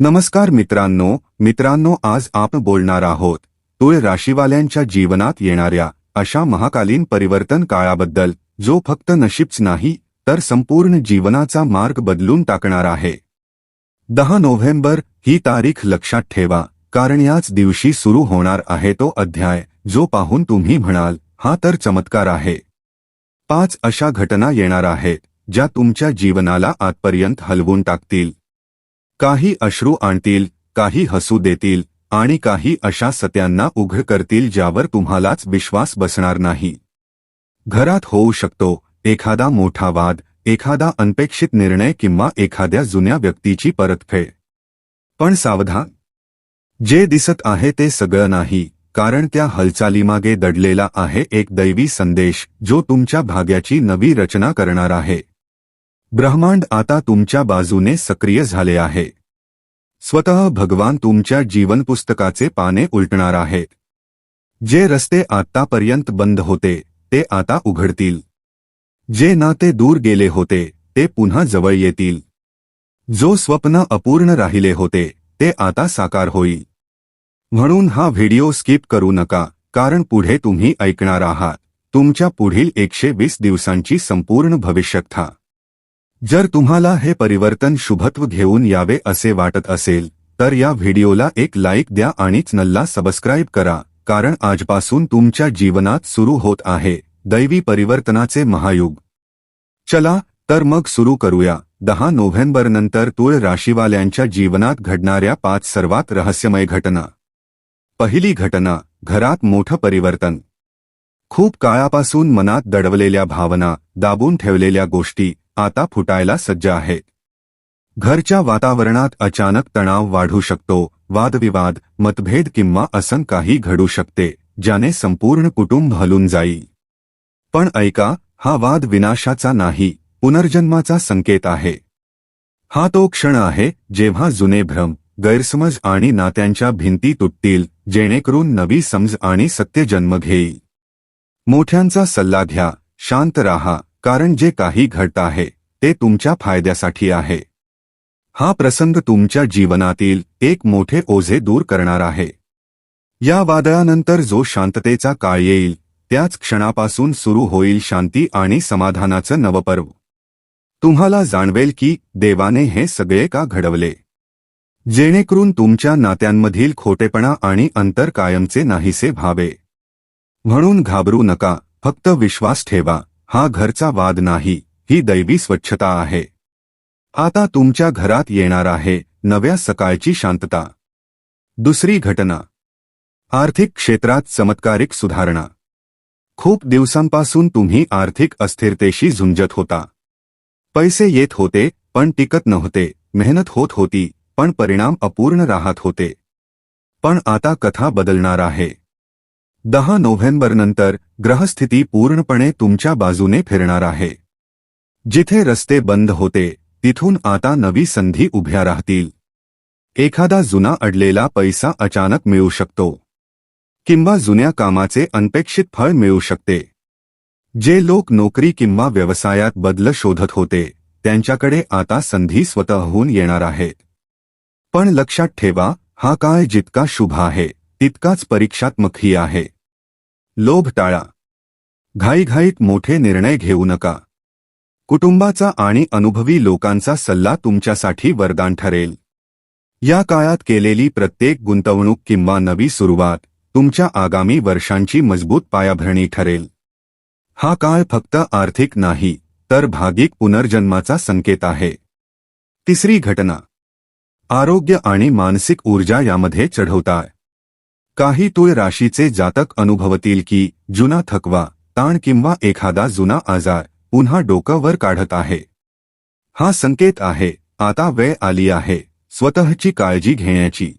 नमस्कार मित्रांनो मित्रांनो आज आपण बोलणार आहोत. तुळ राशीवाल्यांच्या जीवनात येणाऱ्या अशा महाकालीन परिवर्तन काळाबद्दल जो फक्त नशीबच नाही तर संपूर्ण जीवनाचा मार्ग बदलून टाकणार आहे. दहा नोव्हेंबर ही तारीख लक्षात ठेवा कारण याच दिवशी सुरू होणार आहे तो अध्याय जो पाहून तुम्ही म्हणाल हा तर चमत्कार आहे. पाच अशा घटना येणार आहेत ज्या तुमच्या जीवनाला आजपर्यंत हलवून टाकतील. काही अश्रू आणतील काही हसू देतील आणि काही अशा सत्यांना उघड करतील ज्यावर तुम्हालाच विश्वास बसणार नाही. घरात होऊ शकतो एखादा मोठा वाद एखादा अनपेक्षित निर्णय किंवा एखाद्या जुन्या व्यक्तीची परतफेड. पण सावधान जे दिसत आहे ते सगळं नाही कारण त्या हालचालीमागे दडलेला आहे एक दैवी संदेश जो तुमच्या भाग्याची नवी रचना करणार आहे. ब्रह्मांड आता तुमच्या बाजूने सक्रिय झाले आहे. स्वतः भगवान तुमच्या जीवनपुस्तकाचे पाने उलटणार आहेत. जे रस्ते आत्तापर्यंत बंद होते ते आता उघडतील. जे नाते दूर गेले होते ते पुन्हा जवळ येतील. जो स्वप्न अपूर्ण राहिले होते ते आता साकार होईल. म्हणून हा व्हिडिओ स्किप करू नका कारण पुढे तुम्ही ऐकणार आहात. तुमच्या पुढील एकशे वीस दिवसांची संपूर्ण भविष्यकथा जर तुम्हाला हे परिवर्तन शुभत्व घेऊन यावे असे वाटत असेल तर या व्हिडिओला एक लाईक द्या आणि चॅनलला सबस्क्राईब करा कारण आजपासून तुमच्या जीवनात सुरू होत आहे दैवी परिवर्तनाचे महायुग. चला तर मग सुरू करूया. दहा नोव्हेंबरनंतर तुळ राशीवाल्यांच्या जीवनात घडणाऱ्या पाच सर्वात रहस्यमय घटना. पहिली घटना घरात मोठं परिवर्तन. खूप काळापासून मनात दडवलेल्या भावना दाबून ठेवलेल्या गोष्टी आता फुटायला सज्ज आहेत घरच्या वातावरणात अचानक तणाव वाढू शकतो. वादविवाद मतभेद किंवा असं काही घडू शकते ज्याने संपूर्ण कुटुंब हलून जाईल पण ऐका हा वाद विनाशाचा नाही पुनर्जन्माचा संकेत आहे. हा तो क्षण आहे जेव्हा जुने भ्रम गैरसमज आणि नात्यांच्या भिंती तुटतील जेणेकरून नवी समज आणि सत्य जन्म घेईल मोठ्यांचा सल्ला घ्या शांत राहा कारण जे काही घडत आहे ते तुमच्या फायद्यासाठी आहे. हा प्रसंग तुमच्या जीवनातील एक मोठे ओझे दूर करणार आहे. या वादळानंतर जो शांततेचा काळ येईल त्याच क्षणापासून सुरू होईल शांती आणि समाधानाचं नवपर्व तुम्हाला जाणवेल की देवाने हे सगळे का घडवले? जेणेकरून तुमच्या नात्यांमधील खोटेपणा आणि अंतर कायमचे नाहीसे व्हावे. म्हणून घाबरू नका फक्त विश्वास ठेवा हा घरचा वाद नाही. ही दैवी स्वच्छता आहे. आता तुमच्या घरात येणार आहे नव्या सकाळची शांतता. दुसरी घटना. आर्थिक क्षेत्रात चमत्कारिक सुधारणा. खूप दिवसांपासून तुम्ही आर्थिक अस्थिरतेशी झुंजत होता. पैसे येत होते पण टिकत नव्हते मेहनत होत होती पण परिणाम अपूर्ण राहत होते. पण आता कथा बदलणार आहे. दहा नोव्हेंबरनंतर ग्रहस्थिती पूर्णपणे तुमच्या बाजूने फिरणार आहे. जिथे रस्ते बंद होते तिथून आता नवी संधी उभ्या राहतील. एखादा जुना अडलेला पैसा अचानक मिळू शकतो. किंवा जुन्या कामाचे अनपेक्षित फळ मिळू शकते. जे लोक नोकरी किंवा व्यवसायात बदल शोधत होते त्यांच्याकडे आता संधी स्वतःहून येणार आहेत पण लक्षात ठेवा हा काळ जितका शुभ आहे तितकाच परीक्षात्मकही आहे. लोभ टाळा. घाईघाईत मोठे निर्णय घेऊ नका. कुटुंबाचा आणि अनुभवी लोकांचा सल्ला तुमच्यासाठी वरदान ठरेल. या काळात केलेली प्रत्येक गुंतवणूक किंवा नवी सुरुवात तुमच्या आगामी वर्षांची मजबूत पायाभरणी ठरेल. हा काळ फक्त आर्थिक नाही तर भागिक पुनर्जन्माचा संकेत आहे. तिसरी घटना. आरोग्य आणि मानसिक ऊर्जा यामध्ये चढवताय काही तुळ राशीचे जातक अनुभवतील की जुना थकवा ताण किंवा एखादा जुना आजार पुन्हा डोकं वर काढत आहे. हा संकेत आहे आता वेळ आली आहे स्वतःची काळजी घेण्याची.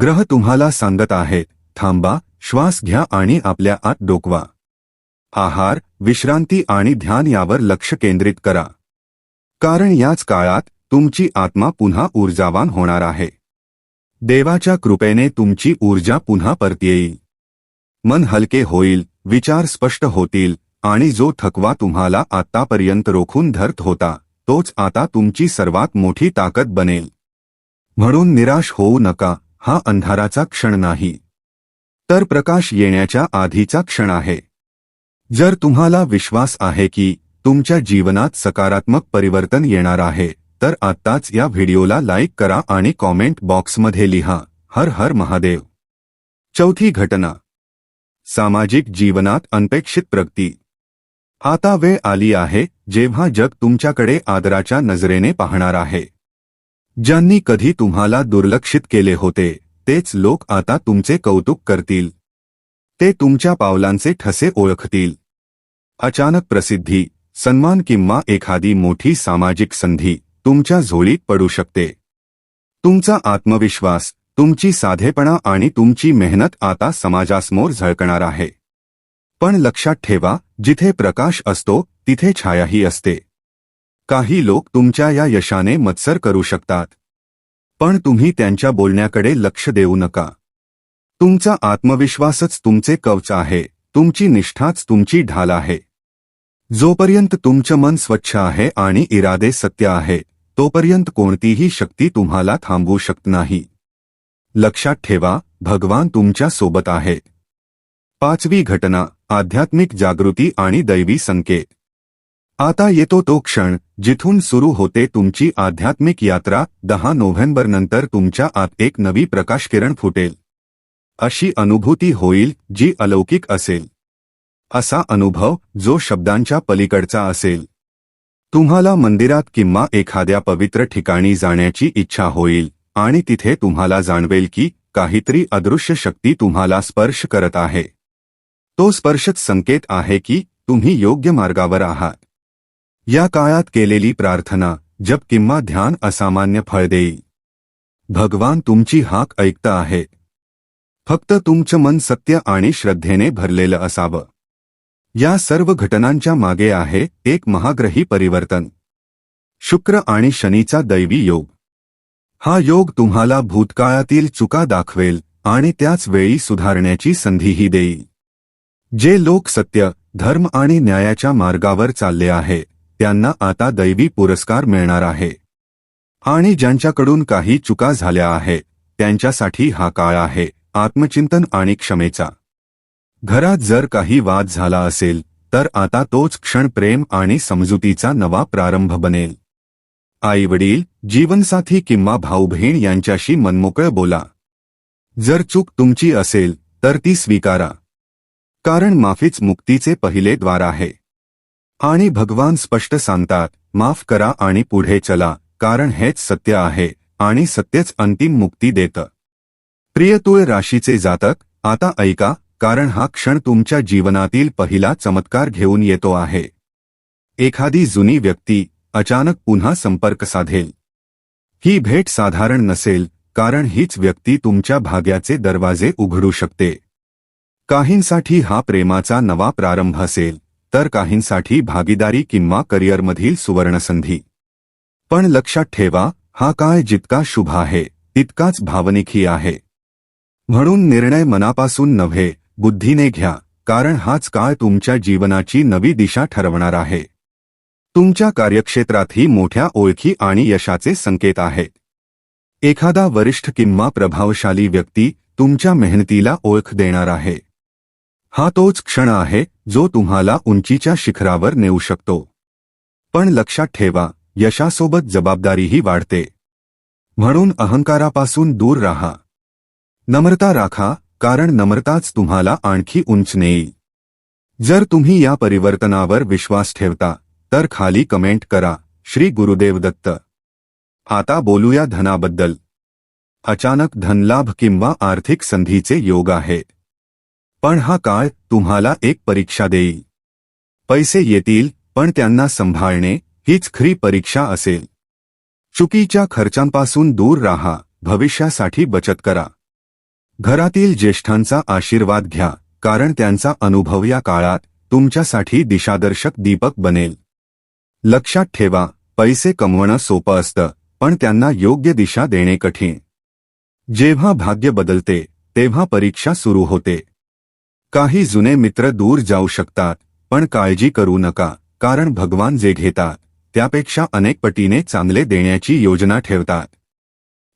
ग्रह तुम्हाला सांगत आहेत थांबा श्वास घ्या आणि आपल्या आत डोकवा. आहार विश्रांती आणि ध्यान यावर लक्ष केंद्रित करा. कारण याच काळात तुमची आत्मा पुन्हा ऊर्जावान होणार आहे. देवाच्या कृपेने तुमची ऊर्जा पुन्हा परत येईल. मन हलके होईल विचार स्पष्ट होतील आणि जो थकवा तुम्हाला आतापर्यंत रोखून धरत होता तोच आता तुमची सर्वात मोठी ताकद बनेल. म्हणून निराश होऊ नका हा अंधाराचा क्षण नाही. तर प्रकाश येण्याच्या आधीचा क्षण आहे. जर तुम्हाला विश्वास आहे की तुमच्या जीवनात सकारात्मक परिवर्तन येणार आहे तर आत्ताच या व्हिडिओला लाईक करा आणि कॉमेंट बॉक्समध्ये लिहा हर हर महादेव. चौथी घटना. सामाजिक जीवनात अनपेक्षित प्रगती. आता वेळ आली आहे जेव्हा जग तुमच्याकडे आदराच्या नजरेने पाहणार आहे. ज्यांनी कधी तुम्हाला दुर्लक्षित केले होते तेच लोक आता तुमचे कौतुक करतील. ते तुमच्या पावलांचे ठसे ओळखतील. अचानक प्रसिद्धी सन्मान किंवा एखादी मोठी सामाजिक संधी तुमच्या झोळीत पडू शकते. तुमचा आत्मविश्वास तुमची साधेपणा आणि तुमची मेहनत आता समाजासमोर झळकणार आहे. पण लक्षात ठेवा जिथे प्रकाश असतो तिथे छायाही असते. काही लोक तुमच्या या यशाने मत्सर करू शकतात. पण तुम्ही त्यांच्या बोलण्याकडे लक्ष देऊ नका. तुमचा आत्मविश्वासच तुमचे कवच आहे तुमची निष्ठाच तुमची ढाल आहे. जोपर्यंत तुमचं मन स्वच्छ आहे आणि इरादे सत्य आहे तोपर्यंत कोणतीही शक्ती तुम्हाला थांबवू शकत नाही. लक्षात ठेवा भगवान तुमच्यासोबत आहे. पाचवी घटना. आध्यात्मिक जागृती आणि दैवी संकेत आता येतो तो क्षण जिथून सुरू होते तुमची आध्यात्मिक यात्रा दहा नोव्हेंबरनंतर तुमच्या आत एक नवी प्रकाशकिरण फुटेल. अशी अनुभूती होईल जी अलौकिक असेल. असा अनुभव जो शब्दांच्या पलीकडचा असेल. तुम्हाला मंदिरात किंवा एखाद्या पवित्र ठिकाणी जाण्याची इच्छा होईल आणि तिथे तुम्हाला जाणवेल की काहीतरी अदृश्य शक्ती तुम्हाला स्पर्श करत आहे. तो स्पर्शच संकेत आहे की तुम्ही योग्य मार्गावर आहात. या काळात केलेली प्रार्थना जप किंवा ध्यान असामान्य फळ देईल. भगवान तुमची हाक ऐकत आहे. फक्त तुमचं मन सत्य आणि श्रद्धेने भरलेलं असावं. या सर्व घटनांच्या मागे आहे एक महाग्रही परिवर्तन. शुक्र आणि शनीचा दैवी योग. हा योग तुम्हाला भूतकाळातील चुका दाखवेल आणि त्याच वेळी सुधारण्याची संधीही देईल. जे लोक सत्य धर्म आणि न्यायाच्या मार्गावर चालले आहे त्यांना आता दैवी पुरस्कार मिळणार आहे. आणि ज्यांच्याकडून काही चुका झाल्या आहे त्यांच्यासाठी हा काळ आहे आत्मचिंतन आणि क्षमेचा. घरात जर काही वाद झाला असेल तर आता तोच क्षण प्रेम आणि समजुतीचा नवा प्रारंभ बनेल. आई वडील जीवनसाथी किंवा भाऊ बहीण यांच्याशी मनमोकळ बोला. जर चूक तुमची असेल तर ती स्वीकारा. कारण माफीच मुक्तीचे पहिले द्वार आहे. आणि भगवान स्पष्ट सांगतात माफ करा आणि पुढे चला कारण हेच सत्य आहे आणि सत्यच अंतिम मुक्ती देतं. प्रियतुळ राशीचे जातक आता ऐका कारण हा क्षण तुमच्या जीवनातील पहिला चमत्कार घेऊन येतो आहे. एखादी जुनी व्यक्ती अचानक पुन्हा संपर्क साधेल. ही भेट साधारण नसेल कारण हीच व्यक्ती तुमच्या भाग्याचे दरवाजे उघडू शकते. काहींसाठी हा प्रेमाचा नवा प्रारंभ असेल तर काहींसाठी भागीदारी किंवा करिअरमधील सुवर्णसंधी. पण लक्षात ठेवा हा काळ जितका शुभ आहे तितकाच भावनिकही आहे. म्हणून निर्णय मनापासून नव्हे बुद्धीने घ्या कारण हाच काळ तुमच्या जीवनाची नवी दिशा ठरवणार आहे. तुमच्या कार्यक्षेत्रातही मोठ्या ओळखी आणि यशाचे संकेत आहेत. एखादा वरिष्ठ किंवा प्रभावशाली व्यक्ती तुमच्या मेहनतीला ओळख देणार आहे. हा तोच क्षण आहे जो तुम्हाला उंचीच्या शिखरावर नेऊ शकतो. पण लक्षात ठेवा यशासोबत जबाबदारीही वाढते. म्हणून अहंकारापासून दूर राहा. नम्रता राखा कारण नम्रताच तुम्हाला आणखी उंच नेईल. जर तुम्ही या परिवर्तनावर विश्वास ठेवता तर खाली कमेंट करा श्री गुरुदेव दत्त. आता बोलूया धनाबद्दल. अचानक धनलाभ किंवा आर्थिक संधीचे योग आहेत पण हा काळ तुम्हाला एक परीक्षा देईल. पैसे येतील पण त्यांना संभाळणे हीच खरी परीक्षा असेल. चुकीच्या खर्चांपासून दूर राहा भविष्यासाठी बचत करा. घरातील ज्येष्ठांचा आशीर्वाद घ्या कारण त्यांचा अनुभव या काळात तुमच्यासाठी दिशादर्शक दीपक बनेल. लक्षात ठेवा पैसे कमवणं सोपं असतं पण त्यांना योग्य दिशा देणे कठीण. जेव्हा भाग्य बदलते तेव्हा परीक्षा सुरू होते. काही जुने मित्र दूर जाऊ शकतात पण काळजी करू नका कारण भगवान जे घेतात त्यापेक्षा अनेक पटीने चांगले देण्याची योजना ठेवतात.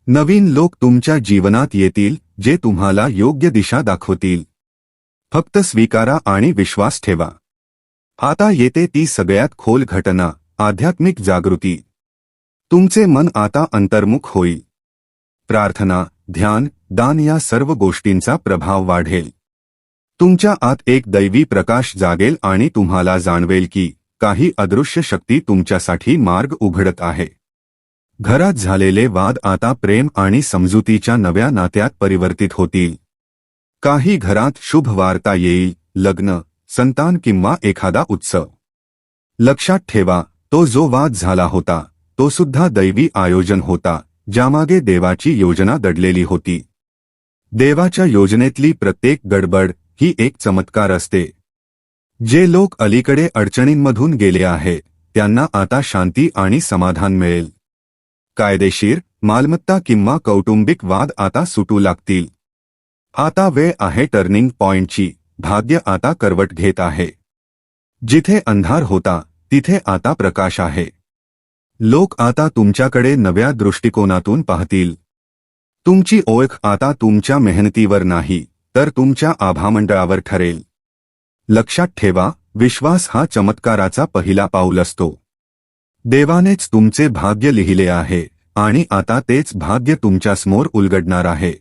नवीन लोक तुमच्या जीवनात येतील जे तुम्हाला योग्य दिशा दाखवतील. फक्त स्वीकारा आणि विश्वास ठेवा. आता येते ती सगळ्यात खोल घटना आध्यात्मिक जागृती. तुमचे मन आता अंतर्मुख होईल. प्रार्थना ध्यान दान या सर्व गोष्टींचा प्रभाव वाढेल. तुमच्या आत एक दैवी प्रकाश जागेल आणि तुम्हाला जाणवेल की काही अदृश्य शक्ती तुमच्यासाठी मार्ग उघडत आहे. घरात झालेले वाद आता प्रेम आणि समजुतीच्या नव्या नात्यात परिवर्तित होतील. काही घरात शुभ वार्ता येईल लग्न संतान किंवा एखादा उत्सव. लक्षात ठेवा तो जो वाद झाला होता तो सुद्धा दैवी आयोजन होता ज्यामागे देवाची योजना दडलेली होती. देवाच्या योजनेतली प्रत्येक गडबड ही एक चमत्कार असते. जे लोक अलीकडे अडचणींमधून गेले आहे त्यांना आता शांती आणि समाधान मिळेल. कायदेशीर मालमत्ता किंवा कौटुंबिक वाद आता सुटू लागतील. आता वेळ आहे टर्निंग पॉइंटची भाग्य आता करवट घेत आहे. जिथे अंधार होता तिथे आता प्रकाश आहे. लोक आता तुमच्याकडे नव्या दृष्टिकोनातून पाहतील. तुमची ओळख आता तुमच्या मेहनतीवर नाही. तर तुमच्या आभामंडळावर ठरेल. लक्षात ठेवा विश्वास हा चमत्काराचा पहिला पाऊल असतो. देवानेच तुमचे भाग्य लिहिले आहे आणि आता तेच भाग्य तुमच्यासमोर उलगडणार आहे.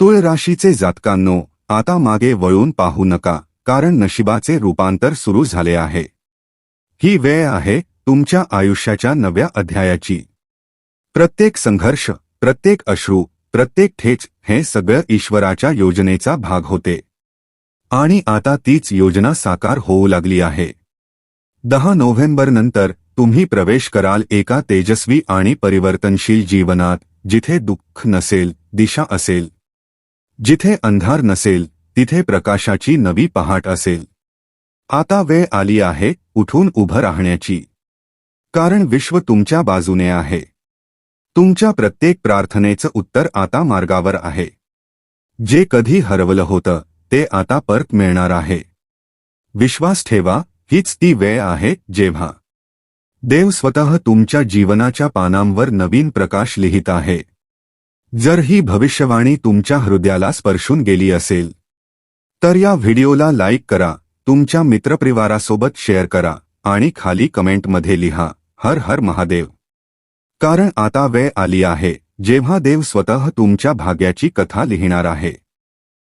तुळ राशीचे जातकांनो आता मागे वळून पाहू नका कारण नशिबाचे रूपांतर सुरू झाले आहे. ही वेळ आहे तुमच्या आयुष्याच्या नव्या अध्यायाची. प्रत्येक संघर्ष प्रत्येक अश्रू प्रत्येक ठेच हे सगळं ईश्वराच्या योजनेचा भाग होते. आणि आता तीच योजना साकार होऊ लागली आहे. दहा नोव्हेंबर नंतर तुम्ही प्रवेश कराल एका तेजस्वी आणि परिवर्तनशील जीवनात जिथे दुःख नसेल दिशा असेल. जिथे अंधार नसेल तिथे प्रकाशाची नवी पहाट असेल. आता वेळ आली आहे उठून उभं राहण्याची. कारण विश्व तुमच्या बाजूने आहे. तुमच्या प्रत्येक प्रार्थनेचं उत्तर आता मार्गावर आहे. जे कधी हरवलं होतं ते आता परत मिळणार आहे. विश्वास ठेवा हीच ती वेळ आहे जेव्हा. देव स्वतः तुमच्या जीवनाच्या पानांवर नवीन प्रकाश लिहित आहे. जर ही भविष्यवाणी तुमच्या हृदयाला स्पर्शून गेली असेल तर या व्हिडिओला लाईक करा तुमच्या मित्रपरिवारासोबत शेअर करा आणि खाली कमेंटमध्ये लिहा हर हर महादेव. कारण आता वेळ आली आहे जेव्हा देव स्वतः तुमच्या भाग्याची कथा लिहिणार आहे.